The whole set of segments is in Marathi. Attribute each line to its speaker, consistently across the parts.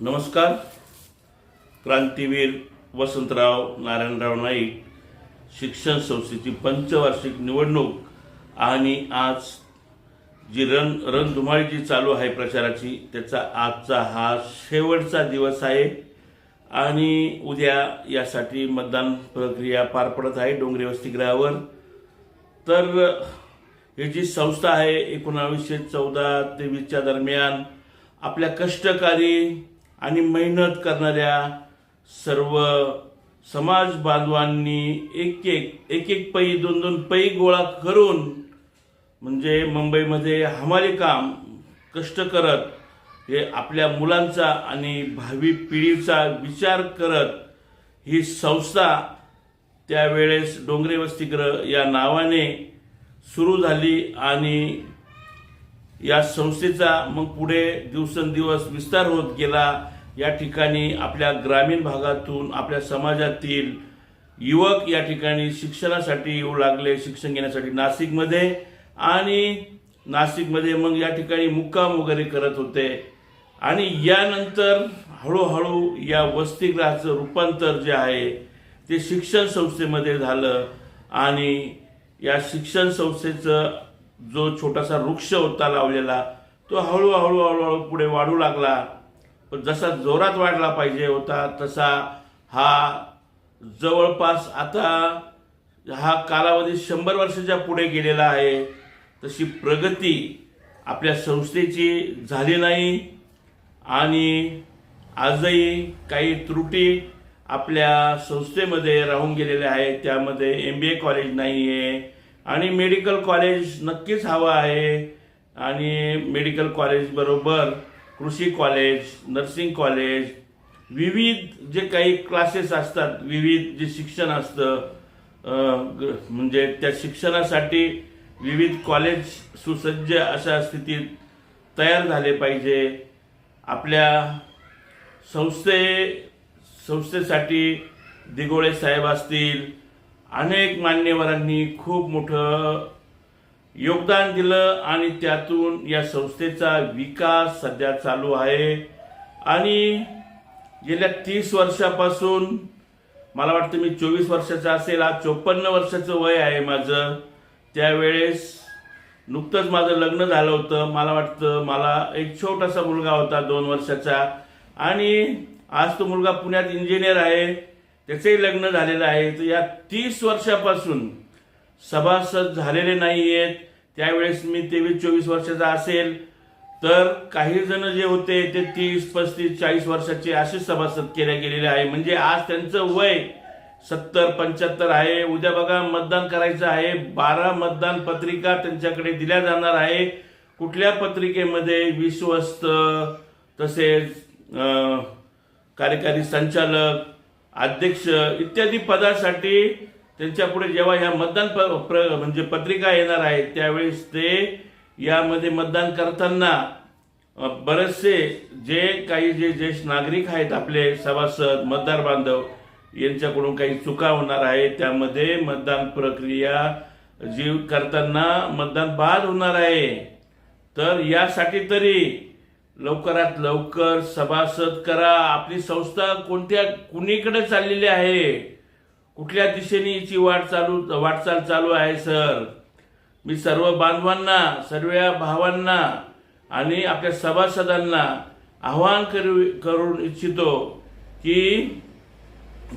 Speaker 1: नमस्कार. क्रांतीवीर वसंतराव नारायणराव नाईक शिक्षण संस्थेची पंचवार्षिक निवडणूक आणि आज जी रण रणधुमाळी जी चालू आहे प्रचाराची त्याचा आजचा हा शेवटचा दिवस आहे. आणि उद्या यासाठी मतदान प्रक्रिया पार पडत आहे डोंगरे वसतिगृहावर. तर ही जी संस्था आहे एकोणावीसशे चौदा तेवीसच्या दरम्यान आपल्या कष्टकारी आणि मेहनत करणाऱ्या सर्व समाज बांधवांनी एक एक एक एक पै दोन दोन पै गोळा करून म्हणजे मुंबईमध्ये हमारे काम कष्ट करत हे आपल्या मुलांचा आणि भावी पिढीचा विचार करत ही संस्था त्यावेळेस डोंगरे वसतिगृह या नावाने सुरू झाली आणि या संस्थेचा मग पुढे दिवसेंदिवस विस्तार होत गेला. या ठिकाणी आपल्या ग्रामीण भागातून आपल्या समाजातील युवक या ठिकाणी शिक्षणासाठी येऊ लागले शिक्षण घेण्यासाठी नाशिकमध्ये. आणि नाशिकमध्ये मग या ठिकाणी मुक्काम वगैरे करत होते. आणि यानंतर हळूहळू या वसतिगृहाचं रूपांतर जे आहे ते शिक्षण संस्थेमध्ये झालं. आणि या शिक्षण संस्थेचं जो छोटासा वृक्ष होता लावलेला तो हळूहळू हळूहळू पुढे वाढू लागला. पण जसा जोरात वाढला पाहिजे होता तसा हा जवळपास आता हा कालावधी शंभर वर्षाच्या पुढे गेलेला आहे. तशी प्रगती आपल्या संस्थेची झाली नाही आणि आजही काही त्रुटी आपल्या संस्थेमध्ये राहून गेलेल्या आहेत. त्यामध्ये एम बी ए कॉलेज नाही आहे आणि मेडिकल कॉलेज नक्कीच हवं आहे. आणि मेडिकल कॉलेजबरोबर कृषी कॉलेज नर्सिंग कॉलेज विविध जे काही क्लासेस असतात विविध जे शिक्षण असतं ग- म्हणजे त्या शिक्षणासाठी विविध कॉलेज सुसज्ज अशा स्थितीत तयार झाले पाहिजे. आपल्या संस्थे संस्थेसाठी दिगोळे साहेब असतील अनेक मान्यवरांनी खूप मोठं योगदान दिलं आणि त्यातून या संस्थेचा विकास सध्या चालू आहे. आणि गेल्या तीस वर्षापासून मला वाटतं मी चोवीस वर्षाचा असेल आज चोपन्न वर्षाचं वय आहे माझं. त्यावेळेस नुकतंच माझं लग्न झालं होतं. मला वाटतं मला एक छोटासा मुलगा होता दोन वर्षाचा. आणि आज तो मुलगा पुण्यात इंजिनियर आहे. त्याचंही लग्न झालेलं आहे. तर या तीस वर्षापासून सभासद झालेले नाही आहेत त्यावेळेस मी तेवीस चोवीस वर्षाचा असेल तर काही जण जे होते ते तीस पस्तीस चाळीस वर्षाचे असे सभासद केले गेलेले आहे. म्हणजे आज त्यांचं वय सत्तर पंच्याहत्तर आहे. उद्या बघा मतदान करायचं आहे. बारा मतदान पत्रिका त्यांच्याकडे दिल्या जाणार आहे. कुठल्या पत्रिकेमध्ये? विश्वस्त तसेच कार्यकारी संचालक अध्यक्ष इत्यादी पदासाठी त्यांच्यापुढे जेव्हा ह्या मतदान प- प्र- म्हणजे पत्रिका येणार आहेत त्यावेळेस ते यामध्ये मतदान करताना बरेचसे जे काही जे ज्येष्ठ नागरिक आहेत आपले सभासद मतदार बांधव यांच्याकडून काही चुका होणार आहे त्यामध्ये मतदान प्रक्रिया जी करताना मतदान बाद होणार आहे. तर यासाठी तरी लवकरात लवकर सभासद करा. आपली संस्था कोणत्या कुणीकडे चाललेली आहे? कुठल्या दिशेने हिची वाट चालू वाटचाल चालू आहे सर? मी सर्व बांधवांना सर्व भावांना आणि आपल्या सभासदांना आवाहन करू करू इच्छितो की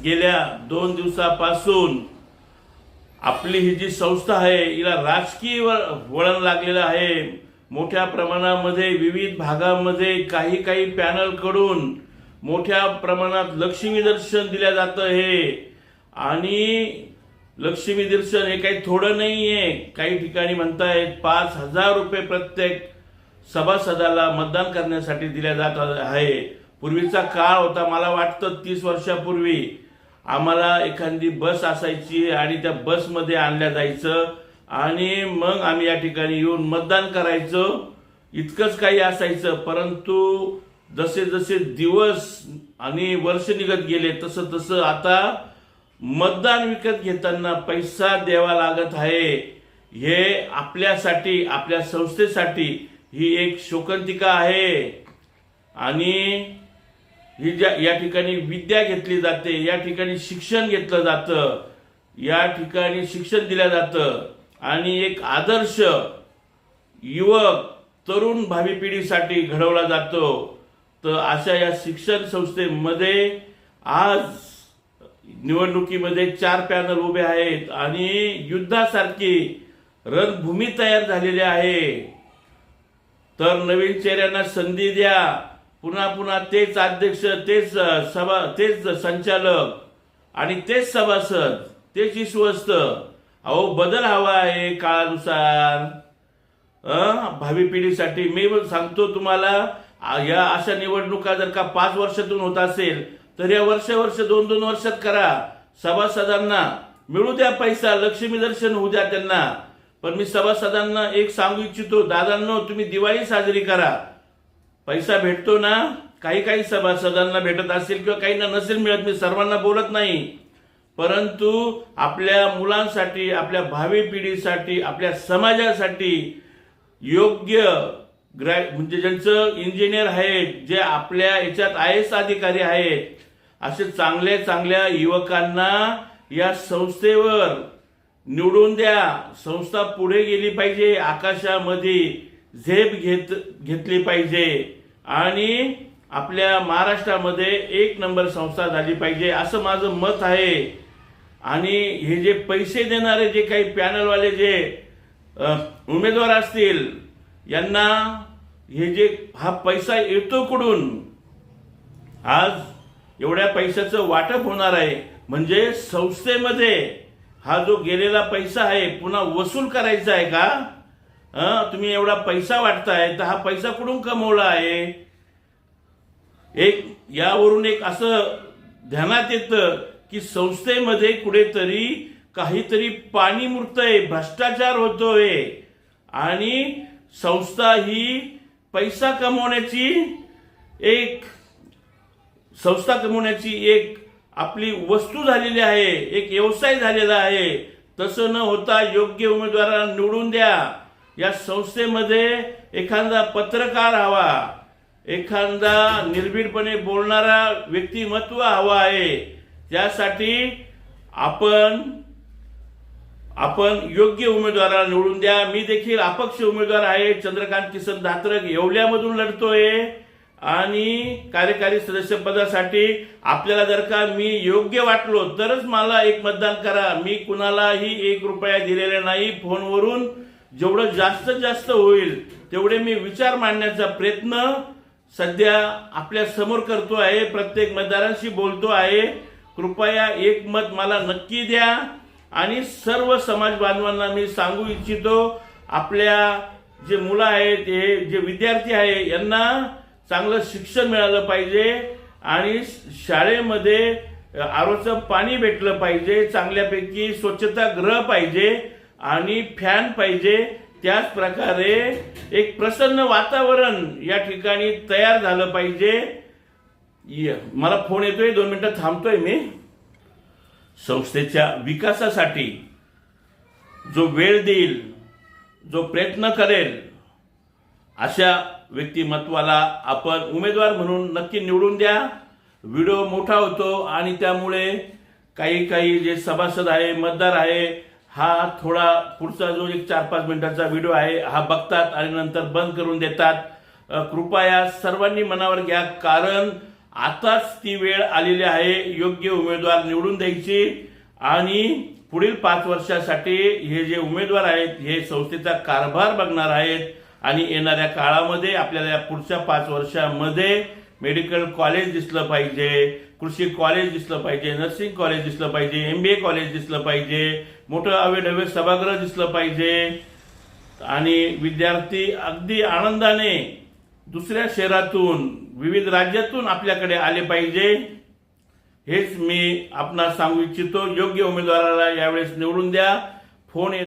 Speaker 1: गेल्या दोन दिवसापासून आपली ही जी संस्था आहे हिला राजकीय वळण लागलेलं आहे. मोठ्या प्रमाणामध्ये विविध भागामध्ये काही काही पॅनलकडून मोठ्या प्रमाणात लक्ष्मी दर्शन दिल्या जातं हे. आणि लक्ष्मी दर्शन हे काही थोडं नाही आहे काही ठिकाणी म्हणतायत पाच हजार रुपये प्रत्येक सभासदाला मतदान करण्यासाठी दिल्या जात आहे. पूर्वीचा काळ होता मला वाटतं तीस वर्षापूर्वी आम्हाला एखादी बस असायची आणि त्या बसमध्ये आणल्या जायचं. आणि मग आम्ही या ठिकाणी येऊन मतदान करायचो. इतकंच काही असायचं परंतु जसे जसे दिवस आणि वर्ष निघत गेले तसं तसं आता मतदान विकत घेताना पैसा द्यावा लागत आहे. हे आपल्यासाठी आपल्या संस्थेसाठी ही एक शोकांतिका आहे. आणि ही ज्या या ठिकाणी विद्या घेतली जाते या ठिकाणी शिक्षण घेतलं जातं या ठिकाणी शिक्षण दिलं जातं. आणि एक आदर्श युवक तरुण भावी पिढीसाठी घडवला जातो. तर अशा या शिक्षण संस्थेमध्ये आज निवडणुकीमध्ये चार पॅनल उभे आहेत आणि युद्धासारखी रणभूमी तयार झालेली आहे. तर नवीन चेहऱ्यांना संधी द्या. पुन्हा पुन्हा तेच अध्यक्ष तेच सभा तेच संचालक आणि तेच सभासद तेच विश्वस्त. अहो बदल हवा आहे काळानुसार. भावी पिढीसाठी. मी पण सांगतो तुम्हाला या अशा निवडणुका जर का पाच वर्षातून होत असेल तर या वर्ष वर्ष दोन दोन वर्षात करा. सभासदांना मिळू द्या पैसा लक्ष्मी दर्शन होऊ द्या त्यांना. पण मी सभासदांना एक सांगू इच्छितो दादांनो तुम्ही दिवाळी साजरी करा. पैसा भेटतो ना? काही काही सभासदांना भेटत असेल किंवा काहींना नसेल मिळत मी सर्वांना बोलत नाही. परंतु आपल्या मुलांसाठी आपल्या भावी पिढीसाठी आपल्या समाजासाठी योग्य ग्रॅ म्हणजे ज्यांचं इंजिनियर आहेत जे आपल्या याच्यात आय एस अधिकारी आहेत असे चांगल्या चांगल्या युवकांना या संस्थेवर निवडून द्या. संस्था पुढे गेली पाहिजे आकाशामध्ये झेप घेत घेतली पाहिजे. आणि आपल्या महाराष्ट्रामध्ये एक नंबर संस्था झाली पाहिजे असं माझं मत आहे. आणि हे जे पैसे देणारे जे काही पॅनलवाले जे उमेदवार असतील यांना हे जे हा पैसा येतो कुठून? आज एवढ्या पैशाचं वाटप होणार आहे. म्हणजे संस्थेमध्ये हा जो गेलेला पैसा आहे पुन्हा वसूल करायचा आहे का? तुम्ही एवढा पैसा वाटताय तर हा पैसा कुठून कमवला आहे? एक यावरून एक असं ध्यानात येतं की संस्थेमध्ये कुठेतरी काहीतरी पाणी मुरतंय भ्रष्टाचार होतोय. आणि संस्था ही पैसा कमवण्याची एक संस्था कमवण्याची एक आपली वस्तू झालेली आहे एक व्यवसाय झालेला आहे. तसं न होता योग्य उमेदवाराला निवडून द्या. या संस्थेमध्ये एखादा पत्रकार हवा. एखादा निर्भीडपणे बोलणारा व्यक्तिमत्व हवा आहे. त्यासाठी आपण आपण योग्य उमेदवाराला निवडून द्या. मी देखील अपक्ष उमेदवार आहे. चंद्रकांत किसन धात्रक येवल्यामधून लढतोय. आणि कार्यकारी सदस्य पदासाठी आपल्याला जर का मी योग्य वाटलो तरच मला एक मतदान करा. मी कुणालाही एक रुपया दिलेला नाही. फोनवरून जेवढं जास्त जास्त होईल तेवढे मी विचार मांडण्याचा प्रयत्न सध्या आपल्यासमोर करतो आहे. प्रत्येक मतदारांशी बोलतो आहे. कृपया एक मत मला नक्की द्या. आणि सर्व समाज बांधवांना मी सांगू इच्छितो आपल्या जे मुलं आहेत हे जे विद्यार्थी आहे यांना चांगलं शिक्षण मिळालं पाहिजे आणि शाळेमध्ये आरोचं पाणी भेटलं पाहिजे चांगल्यापैकी स्वच्छतागृह पाहिजे आणि फॅन पाहिजे. त्याच प्रकारे एक प्रसन्न वातावरण या ठिकाणी तयार झालं पाहिजे. य- मला फोन येतोय दोन मिनिटं थांबतोय मी. संस्थेच्या विकासासाठी जो वेळ देईल जो प्रयत्न करेल अशा व्यक्तिमत्वाला आपण उमेदवार म्हणून नक्की निवडून द्या. व्हिडिओ मोठा होतो आणि त्यामुळे काही काही जे सभासद आहे मतदार आहे हा थोडा पुढचा जो एक चार पाच मिनिटाचा व्हिडिओ आहे हा बघतात आणि नंतर बंद करून देतात. कृपया सर्वांनी मनावर घ्या कारण आताच ती वेळ आलेली आहे. योग्य उमेदवार निवडून द्यायची. आणि पुढील पाच वर्षासाठी हे जे उमेदवार आहेत हे संस्थेचा कारभार बघणार आहेत. आणि येणाऱ्या काळामध्ये आपल्याला या पुढच्या पाच वर्षामध्ये मेडिकल कॉलेज दिसलं पाहिजे कृषी कॉलेज दिसलं पाहिजे नर्सिंग कॉलेज दिसलं पाहिजे एम बी ए कॉलेज दिसलं पाहिजे मोठं अवे नवे सभागृह दिसलं पाहिजे. आणि विद्यार्थी अगदी आनंदाने दुसऱ्या शहरातून विविध राज्यातून आपल्याकडे आले पाहिजे. हेच मी आपणास सांगू इच्छितो. योग्य उमेदवाराला यावेळेस निवडून द्या. फोन